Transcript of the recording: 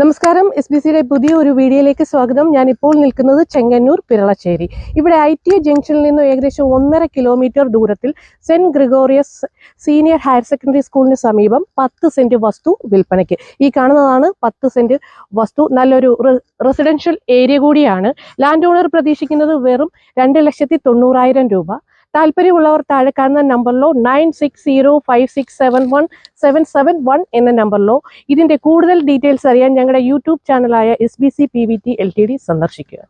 നമസ്കാരം S B സിയുടെ പുതിയ ഒരു വീഡിയോയിലേക്ക് സ്വാഗതം. ഞാൻ ഇപ്പോൾ നിൽക്കുന്നത് ചെങ്ങന്നൂർ പിരളശ്ശേരി ഇവിടെ ഐ ടി ജംഗ്ഷനിൽ നിന്ന് ഏകദേശം ഒന്നര കിലോമീറ്റർ ദൂരത്തിൽ Saint Gregorios senior higher secondary സ്കൂളിന് സമീപം പത്ത് സെന്റ് വസ്തു വിൽപ്പനയ്ക്ക്. ഈ കാണുന്നതാണ് പത്ത് സെന്റ് വസ്തു. നല്ലൊരു റെസിഡൻഷ്യൽ ഏരിയ കൂടിയാണ്. ലാൻഡ് ഓണർ പ്രതീക്ഷിക്കുന്നത് വെറും രണ്ട് ലക്ഷത്തി തൊണ്ണൂറായിരം രൂപ. താല്പര്യമുള്ളവർ താഴെ കാണുന്ന നമ്പറിലോ nine six zero five six seven one seven seven one എന്ന നമ്പറിലോ ഇതിന്റെ കൂടുതൽ ഡീറ്റെയിൽസ് അറിയാൻ ഞങ്ങളുടെ YouTube ചാനലായ S B C P V T L T D സന്ദർശിക്കുക.